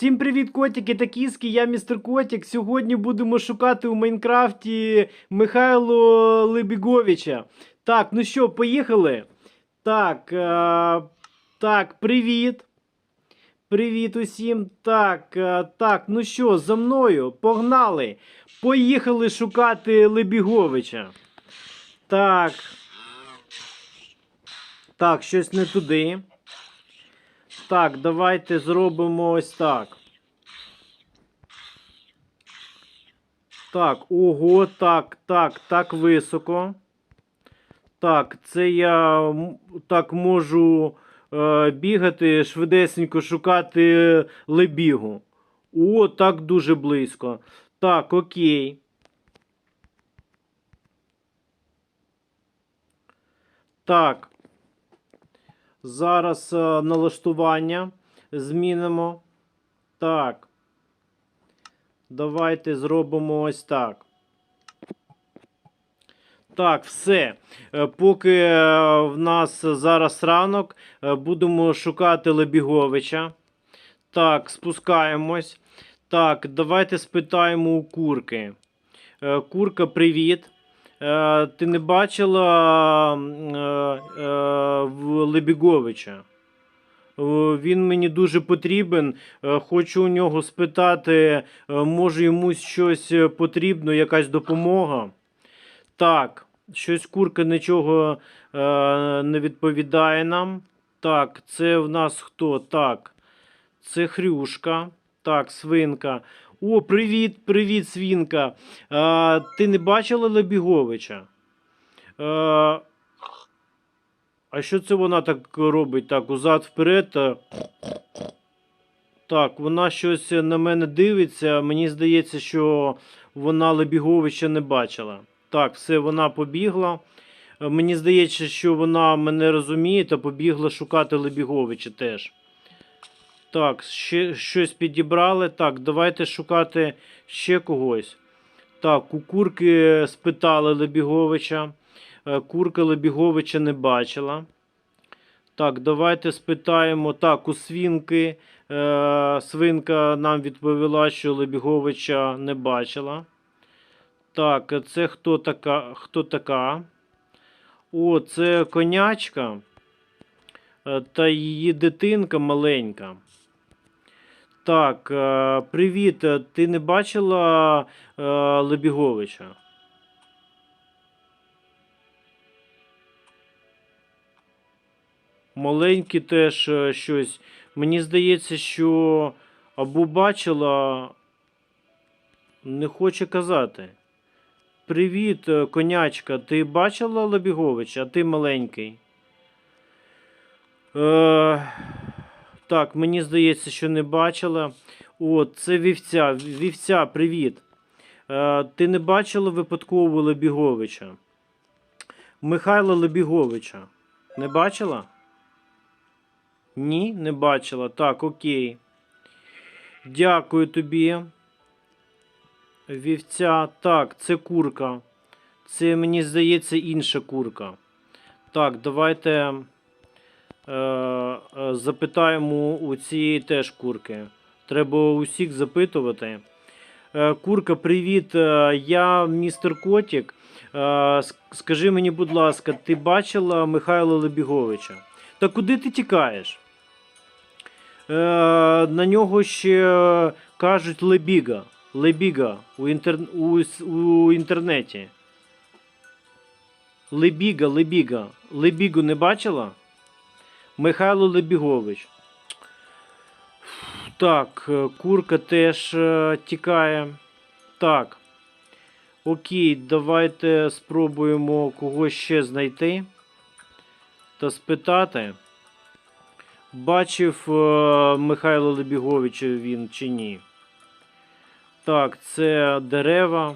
Всім привіт, котики та кіски, я містер Котик. Сьогодні будемо шукати у Майнкрафті Михайло Лебіговича. Так, ну що, поїхали? Так, е, так, привіт. Привіт усім. Так, е, так, ну що, за мною, погнали. Поїхали шукати Лебіговича. Так. Так, щось не туди. Так, давайте зробимо ось так. Так, ого, так, так, так високо. Так, це я так можу е, бігати, швидесенько шукати лебігу. О, так дуже близько. Так, окей. Так. Зараз е, налаштування змінимо. Так. Давайте зробимо ось так. Так, все. Е, Поки е, в нас зараз ранок, будемо шукати Лебіговича. Так, спускаємось. Так, давайте спитаємо у курки. Курка, привіт. Е, Ти не бачила е, е, Лебіговича? Він мені дуже потрібен. Хочу у нього спитати, може йому щось потрібно, якась допомога. Так, щось курка нічого не відповідає нам. Так, це в нас хто? Так, це хрюшка. Так, свинка. О, привіт, привіт, свінка. А, ти не бачила Лебіговича? А, а що це вона так робить? Так, узад вперед. Так, вона щось на мене дивиться. Мені здається, що вона Лебіговича не бачила. Так, все, вона побігла. Мені здається, що вона мене розуміє та побігла шукати Лебіговича теж. Так, ще щось підібрали. Так, давайте шукати ще когось. Так, у курки спитали Лебіговича. Е, Курка Лебіговича не бачила. Так, давайте спитаємо. Так, у свинки. Е, свинка нам відповіла, що Лебіговича не бачила. Так, це хто така? Хто така? О, це конячка. Е, Та її дитинка маленька. Так, е, привіт. е, Ти не бачила е, Лебіговича? Маленький теж щось. Мені здається, що або бачила, не хоче казати. Привіт, конячка. Ти бачила Лебіговича, а ти маленький? Е, так, мені здається, що не бачила. О, це вівця. Вівця, привіт. Е, ти не бачила випадково Лебіговича? Михайла Лебіговича. Не бачила? Ні, не бачила. Так, окей. Дякую тобі. Вівця. Так, це курка. Це, мені здається, інша курка. Так, давайте запитаємо у цієї теж курки. Треба усіх запитувати. Е, курка, привіт. Е, я містер Котік. Е, скажи мені, будь ласка, ти бачила Михайла Лебіговича? Та куди ти тікаєш? Е, на нього ще кажуть Лебіга. Лебіга у, інтер... у, у інтернеті. Лебіга, Лебіга. Лебігу не бачила? Михайло Лебігович. Так, е, курка теж е, тікає. Так. Окей, давайте спробуємо когось ще знайти та спитати. Бачив е, Михайло Лебіговича він чи ні? Так, це дерева.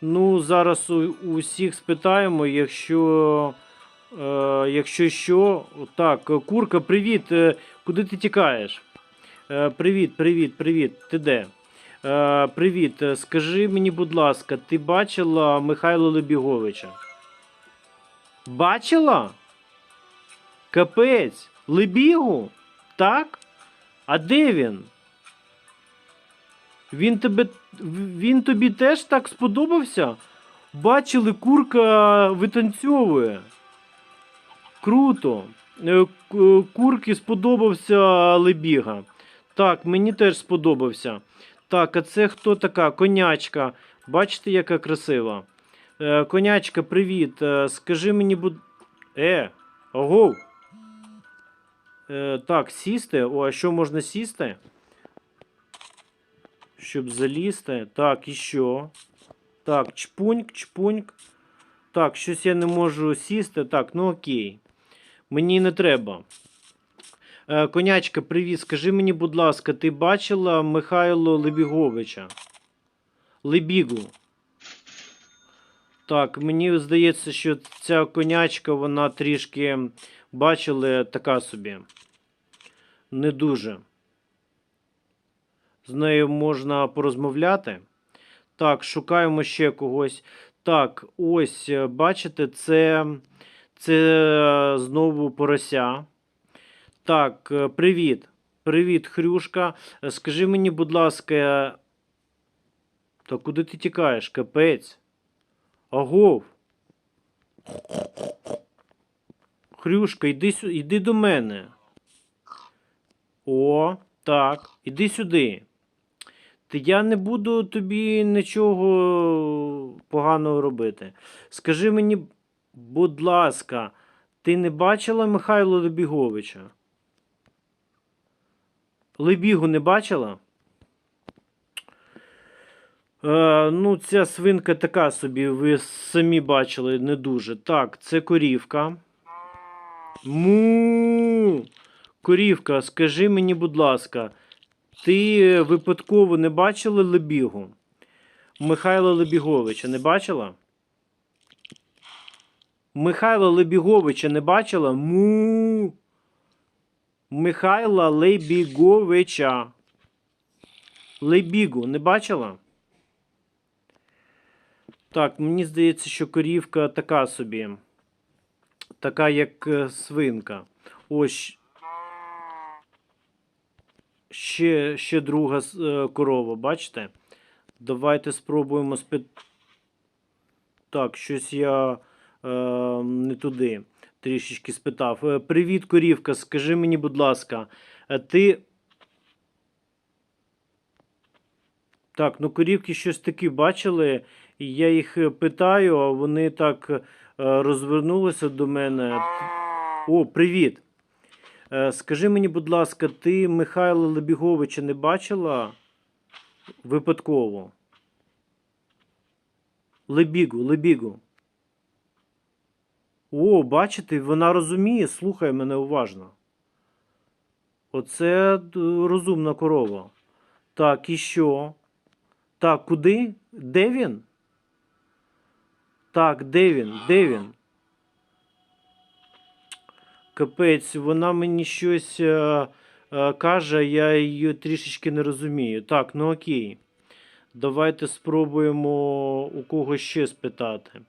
Ну, зараз у, у всіх спитаємо, якщо. Е, якщо що. Так, курка, привіт. е, Куди ти тікаєш? Е, привіт, привіт, привіт. Ти де? Привіт. Скажи мені, будь ласка, ти бачила Михайла Лебіговича? Бачила? Капець. Лебігу? Так? А де він? Він тебе. Він тобі теж так сподобався? Бачили, курка витанцьовує. Круто. Е, Курки сподобався Лебіга. Так, мені теж сподобався. Так, а це хто така? Конячка. Бачите, яка красива. Е, конячка, привіт. Е, скажи мені, будь. Е, ого. Е, так, сісти. О, а що можна сісти? Щоб залізти. Так, і що? Так, чпуньк, чпуньк. Так, щось я не можу сісти. Так, ну окей. Мені не треба. Е, конячка, привіт. Скажи мені, будь ласка, ти бачила Михайло Лебіговича? Лебігу. Так, мені здається, що ця конячка, вона трішки бачили така собі. Не дуже. З нею можна порозмовляти. Так, шукаємо ще когось. Так, ось, е, бачите, це, це е, знову порося. Так, е, привіт. Привіт, Хрюшка. Е, Скажи мені, будь ласка. Та куди ти тікаєш, капець? Агов. Хрюшка, йди, йди до мене. О, так, іди сюди. Ти я не буду тобі нічого поганого робити. Скажи мені, будь ласка, ти не бачила Михайла Лебіговича? Лебігу не бачила? Е, ну, ця свинка така собі, ви самі бачили, не дуже. Так, це корівка. Му. Корівка, скажи мені, будь ласка, ти е, випадково не бачила Лебігу? Михайла Лебіговича не бачила? Михайла Лебіговича не бачила? Му. Михайла Лебіговича. Лебігу не бачила? Так, мені здається, що корівка така собі. Така, як е, свинка. Ось. Ще, ще друга е, корова, бачите? Давайте спробуємо спит... Так, щось я не туди трішечки спитав. Е, Привіт, корівка. Скажи мені, будь ласка, е, ти. Так, ну корівки щось таке бачили, і я їх е, питаю, а вони так е, розвернулися до мене. О, привіт. Е, Скажи мені, будь ласка, ти Михайла Лебіговича не бачила випадково? Лебігу, Лебігу. О, бачите, вона розуміє, слухай мене уважно. Оце розумна корова. Так, і що? Так, куди? Де він? Так, де він? Де він? Капець, вона мені щось е, е, каже, я її трішечки не розумію. Так, ну окей. Давайте спробуємо у кого ще спитати.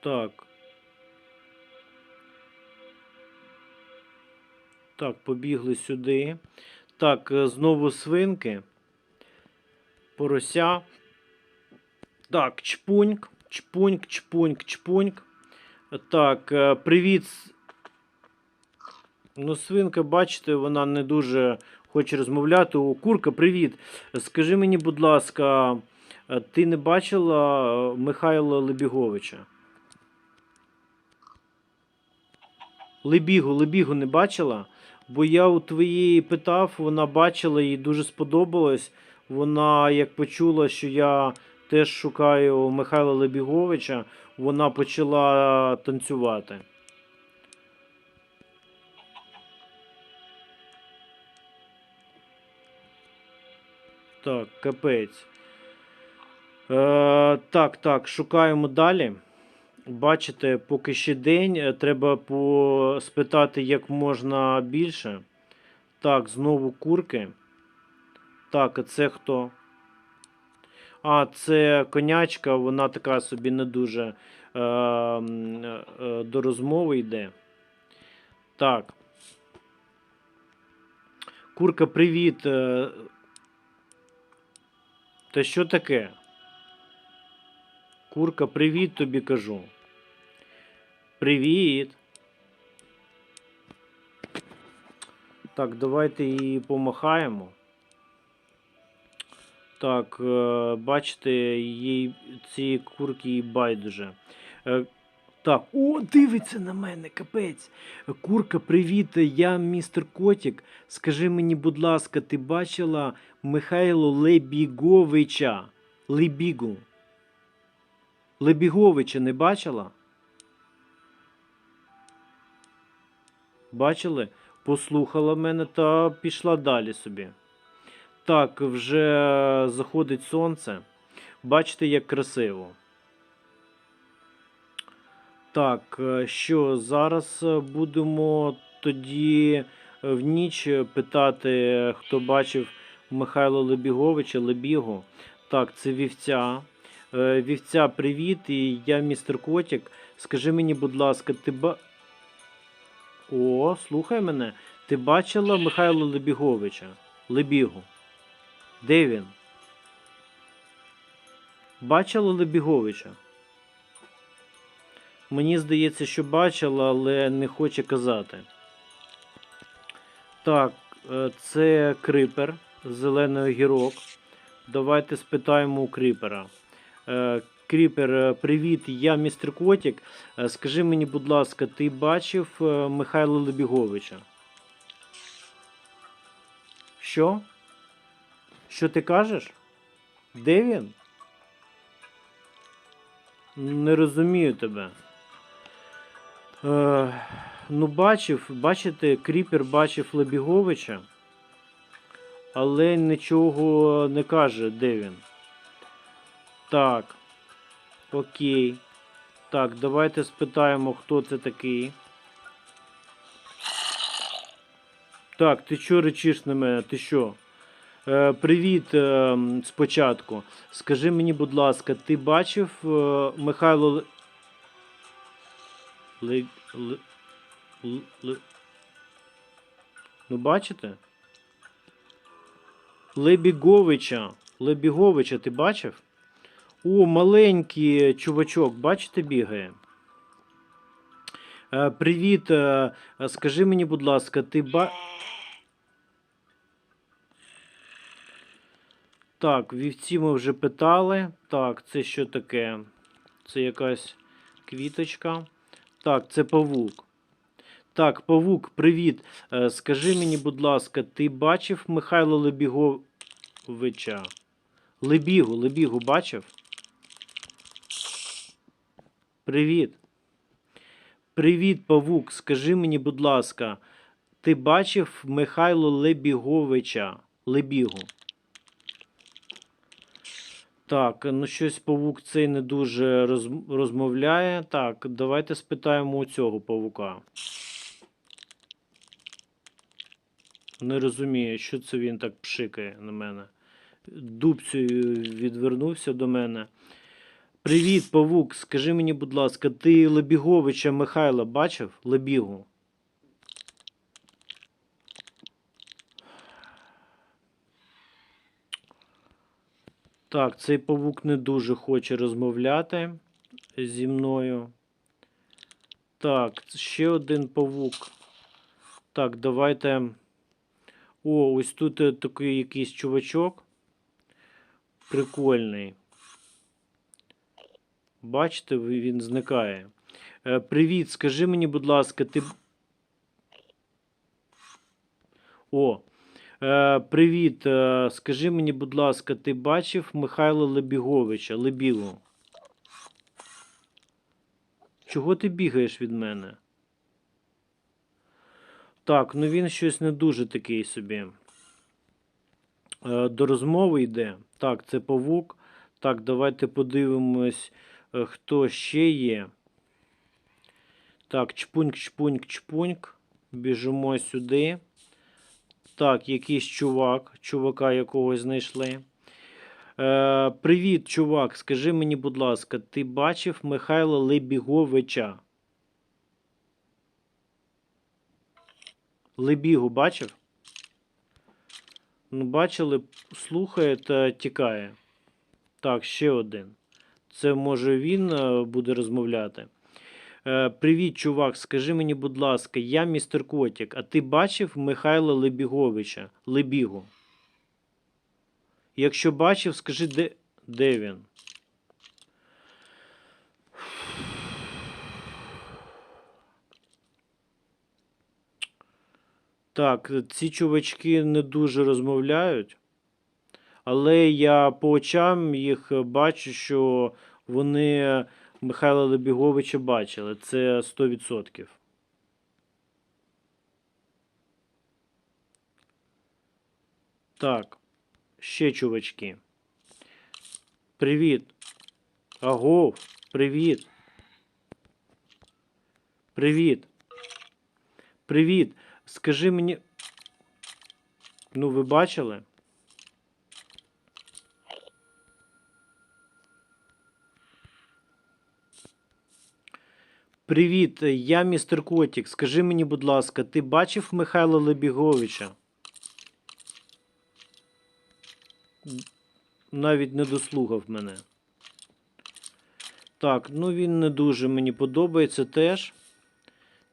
Так. Так, побігли сюди. Так, е, знову свинки. Порося. Так, чпуньк, чпуньк, чпуньк, чпуньк. Так, е, привіт. Ну, свинка, бачите, вона не дуже хоче розмовляти. О, курка, привіт. Скажи мені, будь ласка, е, ти не бачила Михайла Лебіговича? Лебігу, Лебігу не бачила? Бо я у твоєї питав, вона бачила, їй дуже сподобалось. Вона як почула, що я теж шукаю Михайла Лебіговича, вона почала танцювати. Так, капець. Е, так, так, шукаємо далі. Бачите, поки ще день, е, треба по... спитати як можна більше. Так, знову курки. Так, а це хто? А, це конячка, вона така собі не дуже е, е, до розмови йде. Так. Курка, привіт. Е, Та що таке? Курка, привіт тобі кажу. Привіт. Так, давайте її помахаємо. Так, е, бачите, їй цієї курки їй байдуже. Е, Так, о, дивиться на мене, капець. Курка, привіт, я містер Котік. Скажи мені, будь ласка, ти бачила Михайло Лебіговича? Лебігу. Лебіговича не бачила? Бачили? Послухала мене та пішла далі собі. Так, вже заходить сонце. Бачите, як красиво. Так, е, що зараз е, будемо тоді е, в ніч питати, хто бачив Михайло Лебіговича, Лебігу. Так, це вівця. Е, Вівця, привіт, і я містер Котік. Скажи мені, будь ласка, ти ба. О, слухай мене. Ти бачила Михайла Лебіговича? Лебігу. Де він? Бачила Лебіговича? Мені здається, що бачила, але не хоче казати. Так, е, це крипер, зелений огірок. Давайте спитаємо у кріпера. Кріпер, е, привіт, я містер Котік. Е, Скажи мені, будь ласка, ти бачив е, Михайла Лебіговича? Що? Що ти кажеш? Де він? Не розумію тебе. Е, ну, бачив, бачите, Кріпер бачив Лебіговича, але нічого не каже, де він. Так. Окей. Так, давайте спитаємо, хто це такий. Так, ти що речиш на мене? Ти що? Е, привіт е, спочатку. Скажи мені, будь ласка, ти бачив е, Михайло Ле- Ле... Ле... Ну, бачите? Лебіговича. Лебіговича ти бачив? О, маленький чувачок, бачите, бігає. Е, привіт. Е, е, скажи мені, будь ласка, ти ба. Так, вівці ми вже питали. Так, це що таке? Це якась квіточка. Так, це павук. Так, павук, привіт. Е, Скажи мені, будь ласка, ти бачив Михайло Лебіговича? Лебігу, Лебігу бачив? Привіт. Привіт, павук. Скажи мені, будь ласка, ти бачив Михайло Лебіговича? Лебігу? Так, ну щось павук цей не дуже роз- розмовляє. Так, давайте спитаємо у цього павука. Не розумію, що це він так пшикає на мене. Дубцею відвернувся до мене. Привіт, павук. Скажи мені, будь ласка, ти Лебіговича Михайла бачив? Лебігу? Так, цей павук не дуже хоче розмовляти зі мною. Так, ще один павук. Так, давайте. О, ось тут е, такий якийсь чувачок. Прикольний. Бачите, він зникає. Е, привіт, скажи мені, будь ласка, ти. О, е, привіт. Е, скажи мені, будь ласка, ти бачив Михайла Лебіговича, Лебігу? Чого ти бігаєш від мене? Так, ну він щось не дуже такий собі. До розмови йде. Так, це павук. Так, давайте подивимось, хто ще є. Так, чпуньк, чпуньк, чпуньк. Біжимо сюди. Так, якийсь чувак. Чувака якогось знайшли. Е, привіт, чувак. Скажи мені, будь ласка, ти бачив Михайла Лебіговича? Лебігу бачив? Ну, бачили, слухає та тікає. Так, ще один. Це може він е, буде розмовляти. Е, Привіт, чувак. Скажи мені, будь ласка, я містер Котік, а ти бачив Михайла Лебіговича? Лебігу? Якщо бачив, скажи, де, де він? Так, ці чувачки не дуже розмовляють, але я по очам їх бачу, що вони Михайла Лебіговича бачили. Це 100%. Так, ще чувачки. Привіт. Агов, привіт. Привіт. Привіт. Скажи мені. Ну, ви бачили? Привіт, я містер Котік. Скажи мені, будь ласка, ти бачив Михайла Лебіговича? Навіть не дослухав мене. Так, ну він не дуже мені подобається теж.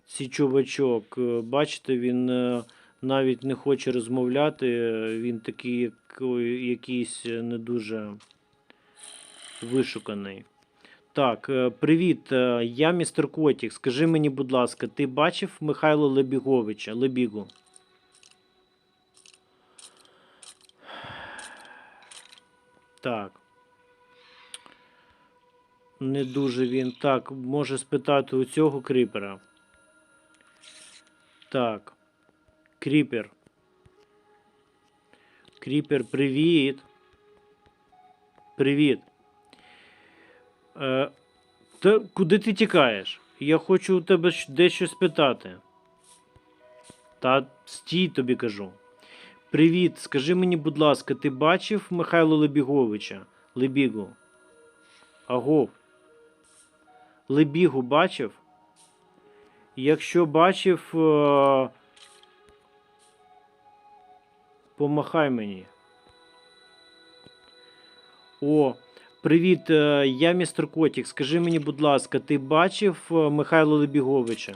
Цей чувачок. Е, Бачите, він е, навіть не хоче розмовляти. е, Він такий як, якийсь не дуже вишуканий. Так, е, привіт, е, я містер Котік. Скажи мені, будь ласка, ти бачив Михайла Лебіговича, Лебігу? Так. Не дуже він. Так, може спитати у цього кріпера. Так. Кріпер. Кріпер, привіт. Привіт. Е, та куди ти тікаєш? Я хочу у тебе дещо спитати. Та стій тобі кажу. Привіт, скажи мені, будь ласка, ти бачив Михайла Лебіговича? Лебігу? Агов. Лебігу бачив? Якщо бачив, е, помахай мені. О, привіт, е, я містер Котік. Скажи мені, будь ласка, ти бачив е, Михайла Лебіговича?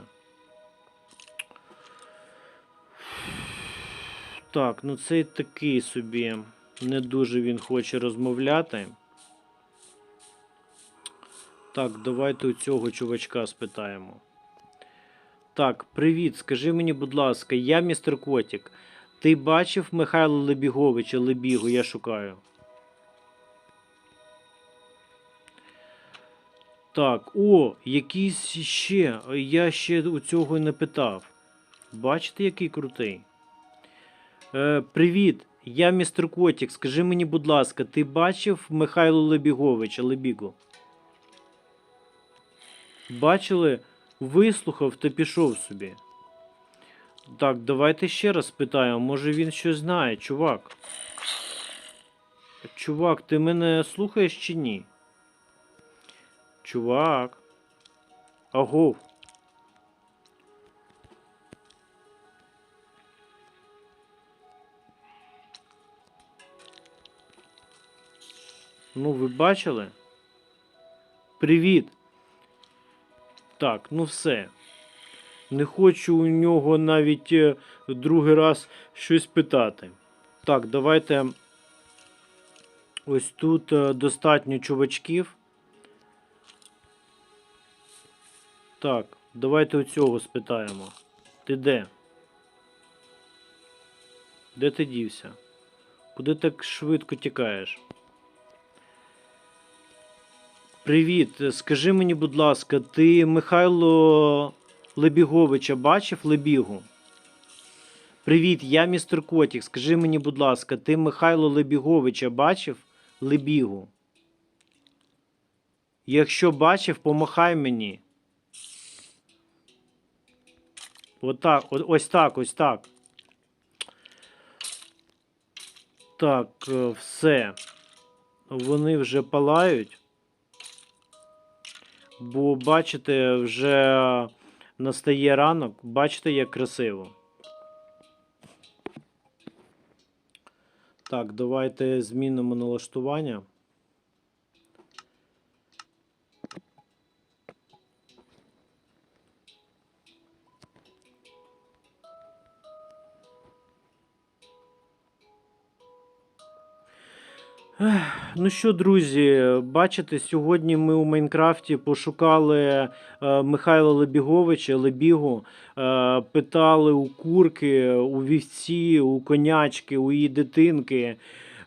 Так, ну цей такий собі. Не дуже він хоче розмовляти. Так, давайте у цього чувачка спитаємо. Так, привіт. Скажи мені, будь ласка, я містер Котік. Ти бачив Михайла Лебіговича Лебігу? Я шукаю. Так, о, якийсь ще. Я ще у цього не питав. Бачите, який крутий? Е, привіт, я містер Котік. Скажи мені, будь ласка, ти бачив Михайло Лебіговича Лебігу? Бачили? Вислухав та пішов собі. Так, давайте ще раз спитаємо, може він щось знає, чувак. Чувак, ти мене слухаєш чи ні? Чувак. Агов. Ну, ви бачили? Привіт. Так, ну все. Не хочу у нього навіть е, другий раз щось питати. Так, давайте. Ось тут е, достатньо чувачків. Так, давайте у цього спитаємо. Ти де? Де ти дівся? Куди так швидко тікаєш? Привіт, скажи мені, будь ласка, ти Михайло Лебіговича бачив Лебігу? Привіт, я містер Котік. Скажи мені, будь ласка, ти Михайло Лебіговича бачив Лебігу? Якщо бачив, помахай мені. От так, ось так, ось так. Так, е, все. Вони вже палають. Бо, бачите, вже настає ранок, бачите, як красиво. Так, давайте змінимо налаштування. Ну що, друзі, бачите, сьогодні ми у Майнкрафті пошукали е, Михайла Лебіговича, Лебігу, е, питали у курки, у вівці, у конячки, у її дитинки,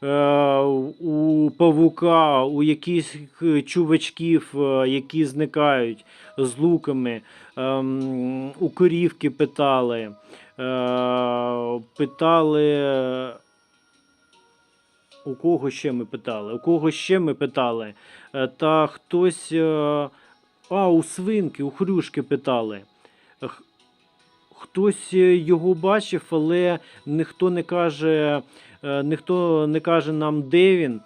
е, у павука, у якихось чувачків, які зникають з луками, ем, у корівки питали, питали. У кого ще ми питали? У кого ще ми питали? Е, Та хтось. е, А, у свинки, у хрюшки питали. Хтось е, його бачив, але ніхто не каже, ніхто не каже нам, де він.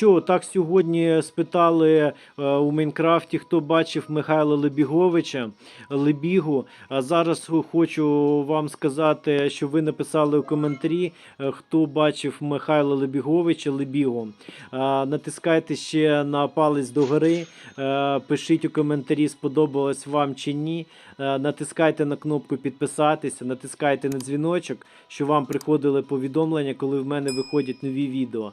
Що, так сьогодні спитали е, у Майнкрафті, хто бачив Михайла Лебіговича, Лебігу. Зараз хочу вам сказати, що ви написали у коментарі, е, хто бачив Михайла Лебіговича Лебігу. Натискайте ще на палець догори, е, пишіть у коментарі, сподобалось вам чи ні. Натискайте на кнопку підписатися, натискайте на дзвіночок, щоб вам приходили повідомлення, коли в мене виходять нові відео.